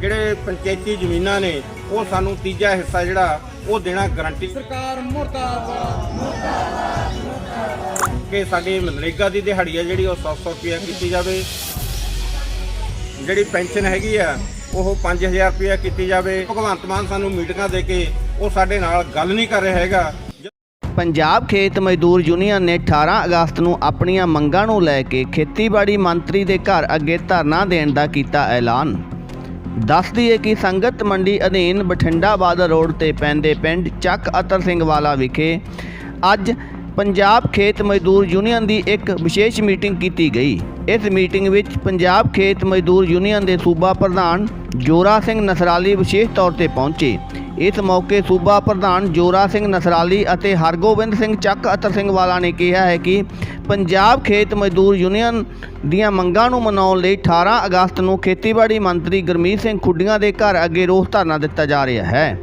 ਜਿਹੜੇ ਪੰਚਾਇਤੀ ਜ਼ਮੀਨਾਂ ਨੇ ਉਹ ਸਾਨੂੰ ਤੀਜਾ ਹਿੱਸਾ ਜਿਹੜਾ ਉਹ ਦੇਣਾ ਗਰੰਟੀ ਸਰਕਾਰ ਮੁਰਦਾਬਾਦ। ਕਿ ਸਾਡੀ ਮਨਰੇਗਾ ਦੀ ਦਿਹਾੜੀ ਹੈ ਜਿਹੜੀ ਉਹ 100 ਰੁਪਏ ਕੀਤੀ ਜਾਵੇ। ਜਿਹੜੀ ਪੈਨਸ਼ਨ ਹੈਗੀ ਆ ਉਹ 5000 ਰੁਪਏ ਕੀਤੀ ਜਾਵੇ। ਭਗਵੰਤ ਮਾਨ ਸਾਨੂੰ ਮੀਟਿੰਗਾਂ ਦੇ ਕੇ ਉਹ ਸਾਡੇ ਨਾਲ ਗੱਲ ਨਹੀਂ ਕਰ ਰਿਹਾ ਹੈਗਾ। ਪੰਜਾਬ ਖੇਤ ਮਜ਼ਦੂਰ ਯੂਨੀਅਨ ਨੇ 18 ਅਗਸਤ ਨੂੰ ਆਪਣੀਆਂ ਮੰਗਾਂ ਨੂੰ ਲੈ ਕੇ ਖੇਤੀਬਾੜੀ ਮੰਤਰੀ ਦੇ ਘਰ ਅੱਗੇ ਧਰਨਾ ਦੇਣ ਦਾ ਕੀਤਾ ਐਲਾਨ। ਦੱਸ ਦਈਏ ਕਿ ਸੰਗਤ ਮੰਡੀ ਅਧੀਨ ਬਠਿੰਡਾ ਬਾਦਲ ਰੋਡ ਤੇ ਪੈਂਦੇ ਪਿੰਡ ਚੱਕ ਅਤਰ ਸਿੰਘ ਵਾਲਾ ਵਿਖੇ ਅੱਜ ਪੰਜਾਬ ਖੇਤ ਮਜ਼ਦੂਰ ਯੂਨੀਅਨ ਦੀ ਇੱਕ ਵਿਸ਼ੇਸ਼ ਮੀਟਿੰਗ ਕੀਤੀ ਗਈ। ਇਸ ਮੀਟਿੰਗ ਵਿੱਚ ਪੰਜਾਬ ਖੇਤ ਮਜ਼ਦੂਰ ਯੂਨੀਅਨ ਦੇ ਸੂਬਾ ਪ੍ਰਧਾਨ ਜੋਰਾ ਸਿੰਘ ਨਸਰਾਲੀ ਵਿਸ਼ੇਸ਼ ਤੌਰ ਤੇ ਪਹੁੰਚੇ। ਇਸ ਮੌਕੇ ਸੂਬਾ ਪ੍ਰਧਾਨ ਜੋਰਾ ਸਿੰਘ ਨਸਰਾਲੀ ਅਤੇ ਹਰਗੋਬਿੰਦ ਸਿੰਘ ਚੱਕ ਅਤਰ ਸਿੰਘ ਵਾਲਾ ਨੇ ਕਿਹਾ ਹੈ ਕਿ ਪੰਜਾਬ ਖੇਤ ਮਜ਼ਦੂਰ ਯੂਨੀਅਨ ਦੀਆਂ ਮੰਗਾਂ ਨੂੰ ਮਨਾਉਣ ਲਈ 18 ਅਗਸਤ ਨੂੰ ਖੇਤੀਬਾੜੀ ਮੰਤਰੀ ਗੁਰਮੀਤ ਸਿੰਘ ਖੁੱਡੀਆਂ ਦੇ ਘਰ ਅੱਗੇ ਰੋਸ ਧਰਨਾ ਦਿੱਤਾ ਜਾ ਰਿਹਾ ਹੈ।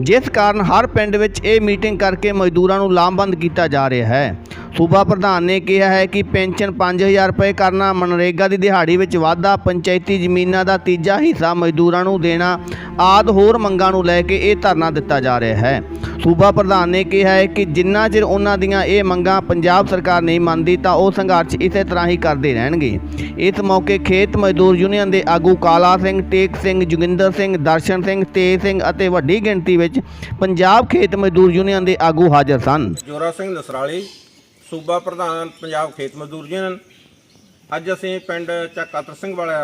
ਜਿਸ ਕਾਰਨ ਹਰ ਪਿੰਡ ਵਿੱਚ ਇਹ ਮੀਟਿੰਗ ਕਰਕੇ ਮਜ਼ਦੂਰਾਂ ਨੂੰ ਲਾਮਬੰਦ ਕੀਤਾ ਜਾ ਰਿਹਾ ਹੈ। ਸੂਬਾ ਪ੍ਰਧਾਨ ਨੇ ਕਿਹਾ ਹੈ ਕਿ ਪੈਨਸ਼ਨ 5000 ਰੁਪਏ ਕਰਨਾ ਮਨਰੇਗਾ ਦੀ ਦਿਹਾੜੀ ਵਿੱਚ ਵਾਧਾ, ਪੰਚਾਇਤੀ ਜ਼ਮੀਨਾਂ ਦਾ ਤੀਜਾ ਹਿੱਸਾ ਮਜ਼ਦੂਰਾਂ ਨੂੰ ਦੇਣਾ, ਆਦ ਹੋਰ ਮੰਗਾਂ ਨੂੰ ਲੈ ਕੇ ਇਹ ਧਰਨਾ ਦਿੱਤਾ ਜਾ ਰਿਹਾ ਹੈ। ਸੂਬਾ ਪ੍ਰਧਾਨ ਨੇ ਕਿਹਾ ਹੈ ਕਿ ਜਿੰਨਾ ਚਿਰ ਉਹਨਾਂ ਦੀਆਂ ਇਹ ਮੰਗਾਂ ਪੰਜਾਬ ਸਰਕਾਰ ਨਹੀਂ ਮੰਨਦੀ, ਤਾਂ ਉਹ ਸੰਘਰਸ਼ ਇਸੇ ਤਰ੍ਹਾਂ ਹੀ ਕਰਦੇ ਰਹਿਣਗੇ। ਇਸ ਮੌਕੇ ਖੇਤ ਮਜ਼ਦੂਰ ਯੂਨੀਅਨ ਦੇ ਆਗੂ ਕਾਲਾ ਸਿੰਘ, ਟੇਕ ਸਿੰਘ, ਜੋਗਿੰਦਰ ਸਿੰਘ, ਦਰਸ਼ਨ ਸਿੰਘ ਤੇਜ ਸਿੰਘ ਅਤੇ ਵੱਡੀ ਗਿਣਤੀ ਵਿੱਚ ਪੰਜਾਬ ਖੇਤ ਮਜ਼ਦੂਰ ਯੂਨੀਅਨ ਦੇ ਆਗੂ ਹਾਜ਼ਰ ਸਨ। ਜੋਰਾ ਸਿੰਘ ਨਸਰਾਲੀ ਸੂਬਾ ਪ੍ਰਧਾਨ ਪੰਜਾਬ ਖੇਤ ਮਜ਼ਦੂਰ ਯੂਨੀਅਨ। ਅੱਜ ਅਸੀਂ ਪਿੰਡ ਚੱਕਾਤਰ ਸਿੰਘ ਵਾਲਾ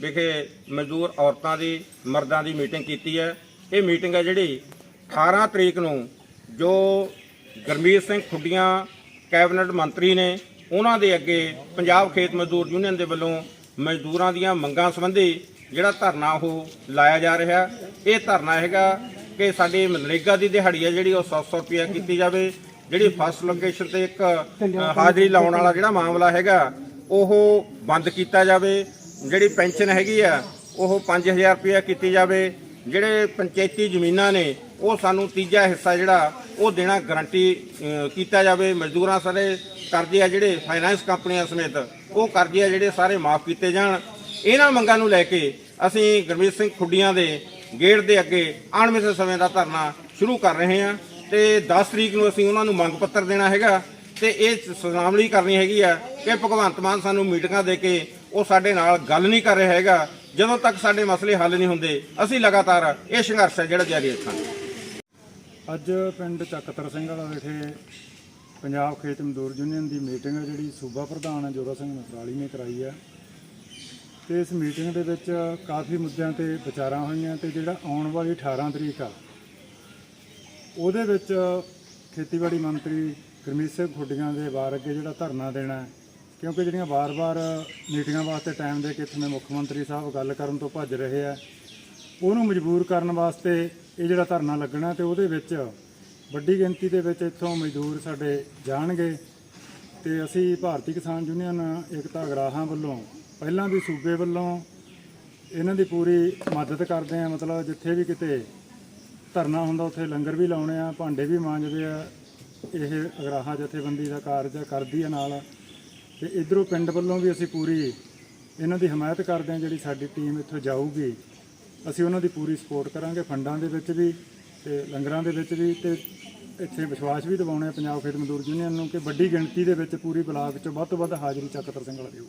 ਵਿਖੇ ਮਜ਼ਦੂਰ ਔਰਤਾਂ ਦੀ, ਮਰਦਾਂ ਦੀ ਮੀਟਿੰਗ ਕੀਤੀ ਹੈ। ਇਹ ਮੀਟਿੰਗ ਹੈ ਜਿਹੜੀ 18 ਤਰੀਕ ਨੂੰ ਜੋ ਗਰਮੀਤ ਸਿੰਘ ਖੁੱਡੀਆਂ ਕੈਬਨਿਟ ਮੰਤਰੀ ਨੇ, ਉਹਨਾਂ ਦੇ ਅੱਗੇ ਪੰਜਾਬ ਖੇਤ ਮਜ਼ਦੂਰ ਯੂਨੀਅਨ ਦੇ ਵੱਲੋਂ ਮਜ਼ਦੂਰਾਂ ਦੀਆਂ ਮੰਗਾਂ ਸੰਬੰਧੀ ਜਿਹੜਾ ਧਰਨਾ ਉਹ ਲਾਇਆ ਜਾ ਰਿਹਾ। ਇਹ ਧਰਨਾ ਹੈਗਾ ਕਿ ਸਾਡੀ ਮਨਰੇਗਾ ਦੀ ਦਿਹਾੜੀ ਹੈ ਜਿਹੜੀ ਉਹ 100 ਰੁਪਏ ਕੀਤੀ ਜਾਵੇ। ਜਿਹੜੀ ਫਸਟ ਲੋਕੇਸ਼ਨ ਤੇ ਇੱਕ ਹਾਜ਼ਰੀ ਲਾਉਣ ਵਾਲਾ ਜਿਹੜਾ ਮਾਮਲਾ ਹੈਗਾ ਉਹ ਬੰਦ ਕੀਤਾ ਜਾਵੇ। ਜਿਹੜੀ ਪੈਨਸ਼ਨ ਹੈਗੀ ਆ ਉਹ 5000 ਰੁਪਏ ਕੀਤੀ ਜਾਵੇ। ਜਿਹੜੇ ਪੰਚਾਇਤੀ ਜ਼ਮੀਨਾਂ ਨੇ ਉਹ ਸਾਨੂੰ ਤੀਜਾ ਹਿੱਸਾ ਜਿਹੜਾ ਉਹ ਦੇਣਾ ਗਰੰਟੀ ਕੀਤਾ ਜਾਵੇ। ਮਜ਼ਦੂਰਾਂ ਸਾਰੇ ਕਰਜ਼ੇ ਆ ਜਿਹੜੇ ਫਾਈਨਾਂਸ ਕੰਪਨੀਆਂ ਸਮੇਤ ਉਹ ਕਰਜ਼ੇ ਆ ਜਿਹੜੇ ਸਾਰੇ ਮਾਫ ਕੀਤੇ ਜਾਣ। ਇਹਨਾਂ ਮੰਗਾਂ ਨੂੰ ਲੈ ਕੇ ਅਸੀਂ ਗੁਰਮੀਤ ਸਿੰਘ ਖੁੱਡੀਆਂ ਦੇ ਗੇਟ ਦੇ ਅੱਗੇ ਅਣਮਿੱਥੇ ਸਮੇਂ ਦਾ ਧਰਨਾ ਸ਼ੁਰੂ ਕਰ ਰਹੇ ਹਾਂ। ਤੇ 10 ਤਰੀਕ ਨੂੰ ਅਸੀਂ ਉਹਨਾਂ ਨੂੰ ਮੰਗ ਪੱਤਰ ਦੇਣਾ ਹੈਗਾ ਤੇ ਇਹ ਸੁਣਾਵਣੀ ਕਰਨੀ ਹੈਗੀ ਆ ਕਿ ਭਗਵੰਤ ਮਾਨ ਸਾਨੂੰ ਮੀਟਿੰਗਾਂ ਦੇ ਕੇ ਉਹ ਸਾਡੇ ਨਾਲ ਗੱਲ ਨਹੀਂ ਕਰ ਰਿਹਾ ਹੈਗਾ। ਜਦੋਂ ਤੱਕ ਸਾਡੇ ਮਸਲੇ ਹੱਲ ਨਹੀਂ ਹੁੰਦੇ, ਅਸੀਂ ਲਗਾਤਾਰ ਇਹ ਸੰਘਰਸ਼ ਹੈ ਜਿਹੜਾ ਜਾਰੀ ਰੱਖਾਂਗੇ। ਅੱਜ ਪਿੰਡ ਚੱਕਤਰ ਸਿੰਘ ਵਾਲਾ ਵਿਖੇ ਪੰਜਾਬ ਖੇਤ ਮਜ਼ਦੂਰ ਯੂਨੀਅਨ ਦੀ ਮੀਟਿੰਗ ਹੈ ਜਿਹੜੀ ਸੂਬਾ ਪ੍ਰਧਾਨ ਜੋਰਾ ਸਿੰਘ ਮਸਰਾਲੀ ਨੇ ਕਰਾਈ ਹੈ। ਤੇ ਇਸ ਮੀਟਿੰਗ ਦੇ ਵਿੱਚ ਕਾਫੀ ਮੁੱਦਿਆਂ ਤੇ ਵਿਚਾਰਾਂ ਹੋਈਆਂ ਤੇ ਜਿਹੜਾ ਆਉਣ ਵਾਲੀ 18 ਤਰੀਕ ਆ ਉਹਦੇ ਵਿੱਚ ਖੇਤੀਬਾੜੀ ਮੰਤਰੀ ਗੁਰਮੀਤ ਸਿੰਘ ਖੁੱਡੀਆਂ ਦੇ ਵਾਰ ਅੱਗੇ ਜਿਹੜਾ ਧਰਨਾ ਦੇਣਾ ਹੈ, ਕਿਉਂਕਿ ਜਿਹੜੀਆਂ ਵਾਰ-ਵਾਰ ਮੀਟਿੰਗਾਂ ਵਾਸਤੇ ਟਾਈਮ ਦੇ ਕੇ ਇੱਥੇ ਮੁੱਖ ਮੰਤਰੀ ਸਾਹਿਬ ਗੱਲ ਕਰਨ ਤੋਂ ਭੱਜ ਰਹੇ ਆ, ਉਹਨੂੰ ਮਜਬੂਰ ਕਰਨ ਵਾਸਤੇ ਇਹ ਜਿਹੜਾ ਧਰਨਾ ਲੱਗਣਾ ਤੇ ਉਹਦੇ ਵਿੱਚ ਵੱਡੀ ਗਿਣਤੀ ਦੇ ਵਿੱਚ ਇੱਥੋਂ ਮਜ਼ਦੂਰ ਸਾਡੇ ਜਾਣਗੇ ਤੇ ਅਸੀਂ ਭਾਰਤੀ ਕਿਸਾਨ ਯੂਨੀਅਨ ਏਕਤਾ ਗਰਾਹਾਂ ਵੱਲੋਂ ਪਹਿਲਾਂ ਵੀ ਸੂਬੇ ਵੱਲੋਂ ਇਹਨਾਂ ਦੀ ਪੂਰੀ ਮਦਦ ਕਰਦੇ ਆ ਮਤਲਬ ਜਿੱਥੇ ਵੀ ਕਿਤੇ ਧਰਨਾ ਹੁੰਦਾ, ਉੱਥੇ ਲੰਗਰ ਵੀ ਲਾਉਣੇ ਆ, ਭਾਂਡੇ ਵੀ ਮਾਂਜਦੇ ਆ। ਇਹ ਅਗਰਾਹਾ ਜਥੇਬੰਦੀ ਦਾ ਕਾਰਜ ਕਰਦੀ ਆ ਨਾਲ। ਤੇ ਇਧਰੋਂ ਪਿੰਡ ਵੱਲੋਂ ਵੀ ਅਸੀਂ ਪੂਰੀ ਇਹਨਾਂ ਦੀ ਹਮਾਇਤ ਕਰਦੇ ਆ, ਜਿਹੜੀ ਸਾਡੀ ਟੀਮ ਇੱਥੋਂ ਜਾਊਗੀ। ਅਸੀਂ ਉਹਨਾਂ ਦੀ ਪੂਰੀ ਸਪੋਰਟ ਕਰਾਂਗੇ, ਫੰਡਾਂ ਦੇ ਵਿੱਚ ਵੀ ਤੇ ਲੰਗਰਾਂ ਦੇ ਵਿੱਚ ਵੀ ਤੇ ਇੱਥੇ ਵਿਸ਼ਵਾਸ ਵੀ ਦਿਵਾਉਣਾ ਹੈ ਪੰਜਾਬ ਖੇਤ ਮਜ਼ਦੂਰ ਯੂਨੀਅਨ ਨੂੰ ਕਿ ਵੱਡੀ ਗਿਣਤੀ ਦੇ ਵਿੱਚ ਪੂਰੀ ਬਲਾਕ 'ਚੋਂ ਵੱਧ ਤੋਂ ਵੱਧ ਹਾਜ਼ਰੀ ਚੱਕਤਰ ਸਿੰਘ ਵਾਲਾ ਦਿਓ